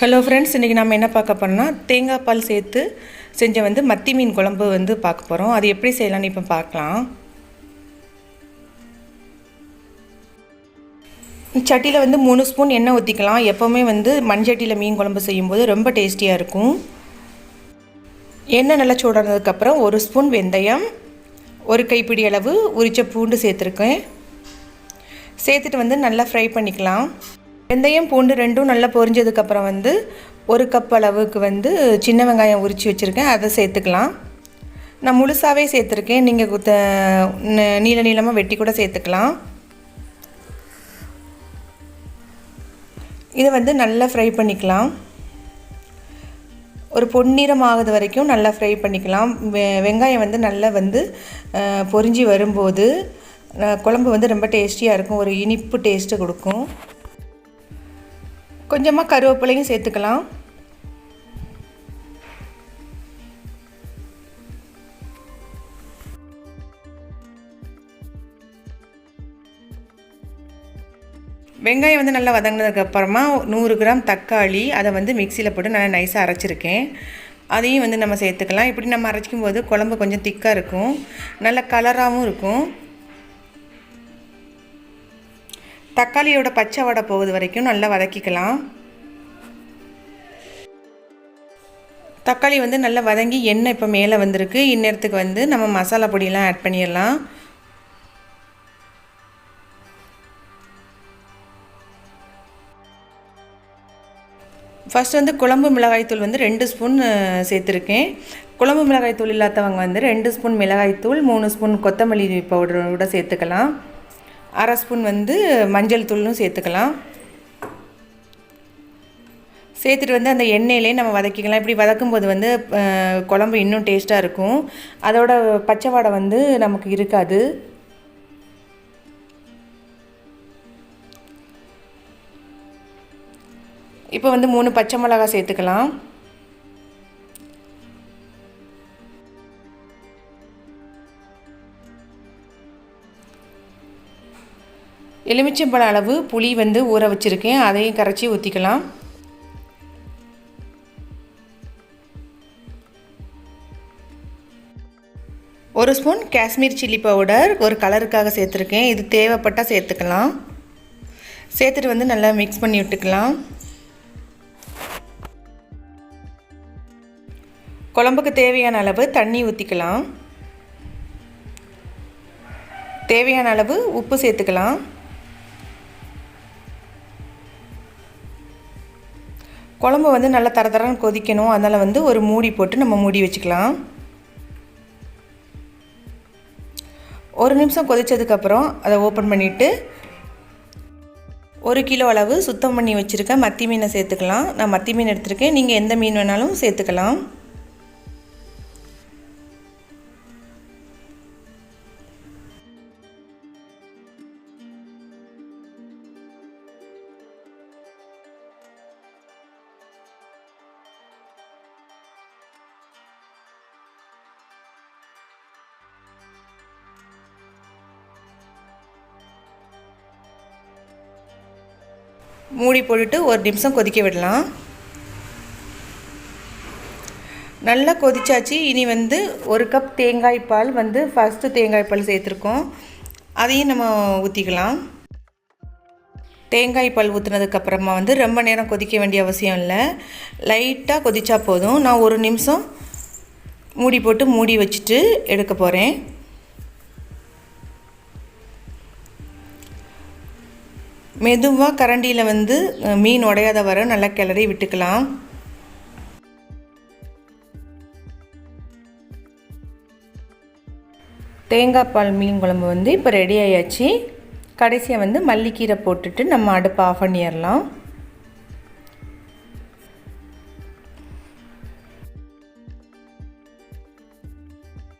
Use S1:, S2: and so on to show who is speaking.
S1: Hello friends இன்றைக்கி நம்ம என்ன பார்க்க போகிறோம்னா தேங்காய் பால் சேர்த்து செஞ்ச வந்து மத்தி மீன் குழம்பு வந்து பார்க்க போகிறோம் அது எப்படி செய்யலாம்னு இப்போ பார்க்கலாம். சட்டியில் வந்து மூணு ஸ்பூன் எண்ணெய் ஊற்றிக்கலாம் எப்போவுமே வந்து மண்சட்டியில் மீன் குழம்பு செய்யும்போது ரொம்ப டேஸ்டியாக இருக்கும். எண்ணெய் நல்லா சூடானதுக்கப்புறம் ஒரு ஸ்பூன் வெந்தயம் ஒரு கைப்பிடி அளவு உரிச்ச பூண்டு சேர்த்துருக்கேன். சேர்த்துட்டு வந்து நல்லா ஃப்ரை பண்ணிக்கலாம். வெந்தயம் பூண்டு ரெண்டும் நல்லா பொரிஞ்சதுக்கப்புறம் வந்து ஒரு கப் அளவுக்கு வந்து சின்ன வெங்காயம் உரித்து வச்சுருக்கேன். அதை சேர்த்துக்கலாம். நான் முழுசாகவே சேர்த்துருக்கேன். நீங்கள் குத்த நீள நீளமாக வெட்டி கூட சேர்த்துக்கலாம். இதை வந்து நல்லா ஃப்ரை பண்ணிக்கலாம். ஒரு பொன்னிறம் ஆகுது வரைக்கும் நல்லா ஃப்ரை பண்ணிக்கலாம். வெ வெங்காயம் வந்து நல்லா வந்து பொரிஞ்சு வரும்போது குழம்பு வந்து ரொம்ப டேஸ்டியாக இருக்கும். ஒரு இனிப்பு டேஸ்ட்டு கொடுக்கும். கொஞ்சமாக கருவேப்பிலையும் சேர்த்துக்கலாம். வெங்காயம் வந்து நல்லா வதங்கினதுக்கப்புறமா நூறு கிராம் தக்காளி அதை வந்து மிக்சியில் போட்டு நல்லா நைஸாக அரைச்சிருக்கேன். அதையும் வந்து நம்ம சேர்த்துக்கலாம். இப்படி நம்ம அரைச்சிக்கும் போது குழம்பு கொஞ்சம் திக்காக இருக்கும். நல்ல கலராகவும் இருக்கும். தக்காளியோட பச்சை வடை போகுது வரைக்கும் நல்லா வதக்கிக்கலாம். தக்காளி வந்து நல்லா வதங்கி எண்ணெய் இப்போ மேலே வந்திருக்கு. இந்நேரத்துக்கு வந்து நம்ம மசாலா பொடியெல்லாம் ஆட் பண்ணிடலாம். ஃபஸ்ட் வந்து குழம்பு மிளகாய்த்தூள் வந்து ரெண்டு ஸ்பூன் சேர்த்துருக்கேன். குழம்பு மிளகாய்த்தூள் இல்லாதவங்க வந்து ரெண்டு ஸ்பூன் மிளகாய்த்தூள் மூணு ஸ்பூன் கொத்தமல்லி பவுடரோட சேர்த்துக்கலாம். அரை ஸ்பூன் வந்து மஞ்சள் தூளும் சேர்த்துக்கலாம். சேர்த்துட்டு வந்து அந்த எண்ணெயிலே நம்ம வதக்கிக்கலாம். இப்படி வதக்கும்போது வந்து குழம்பு இன்னும் டேஸ்ட்டாக இருக்கும். அதோட பச்சை வாடை வந்து நமக்கு இருக்காது. இப்போ வந்து மூணு பச்சை மிளகா சேர்த்துக்கலாம். எலுமிச்சம்பழம் அளவு புளி வந்து ஊற வச்சுருக்கேன். அதையும் கரைச்சி ஊற்றிக்கலாம் ஒரு ஸ்பூன் காஷ்மீர் சில்லி பவுடர் ஒரு கலருக்காக சேர்த்துருக்கேன். இது தேவைப்பட்டால் சேர்த்துக்கலாம். சேர்த்துட்டு வந்து நல்லா மிக்ஸ் பண்ணி விட்டுக்கலாம். குழம்புக்கு தேவையான அளவு தண்ணி ஊற்றிக்கலாம் தேவையான அளவு உப்பு சேர்த்துக்கலாம். குழம்பு வந்து நல்லா தர தரன்னு கொதிக்கணும். அதனால் வந்து ஒரு மூடி போட்டு நம்ம மூடி வச்சுக்கலாம். ஒரு நிமிஷம் கொதித்ததுக்கப்புறம் அதை ஓப்பன் பண்ணிவிட்டு ஒரு கிலோ அளவு சுத்தம் பண்ணி வச்சுருக்கேன் மத்தி மீனை சேர்த்துக்கலாம். நான் மத்தி மீன் எடுத்திருக்கேன். நீங்கள் எந்த மீன் வேணாலும் சேர்த்துக்கலாம். மூடி போட்டுட்டு ஒரு நிமிஷம் கொதிக்க விடலாம். நல்லா கொதிச்சாச்சு. இனி வந்து ஒரு கப் தேங்காய் பால் வந்து ஃபஸ்ட்டு தேங்காய் பால் சேர்த்துருக்கோம். அதையும் நம்ம ஊற்றிக்கலாம் தேங்காய் பால் ஊற்றுனதுக்கப்புறமா வந்து ரொம்ப நேரம் கொதிக்க வேண்டிய அவசியம் இல்லை. லைட்டாக கொதிச்சா போதும். நான் ஒரு நிமிஷம் மூடி போட்டு மூடி வச்சுட்டு எடுக்க போகிறேன் மெதுவாக கரண்டியில் வந்து மீன் உடையாத வர நல்லா கிளறி விட்டுக்கலாம். தேங்காய் பால் மீன் குழம்பு வந்து இப்போ ரெடி ஆயாச்சு. கடைசியாக வந்து மல்லிக்கீரை போட்டுட்டு நம்ம அடுப்பு ஆஃப் பண்ணிடலாம்.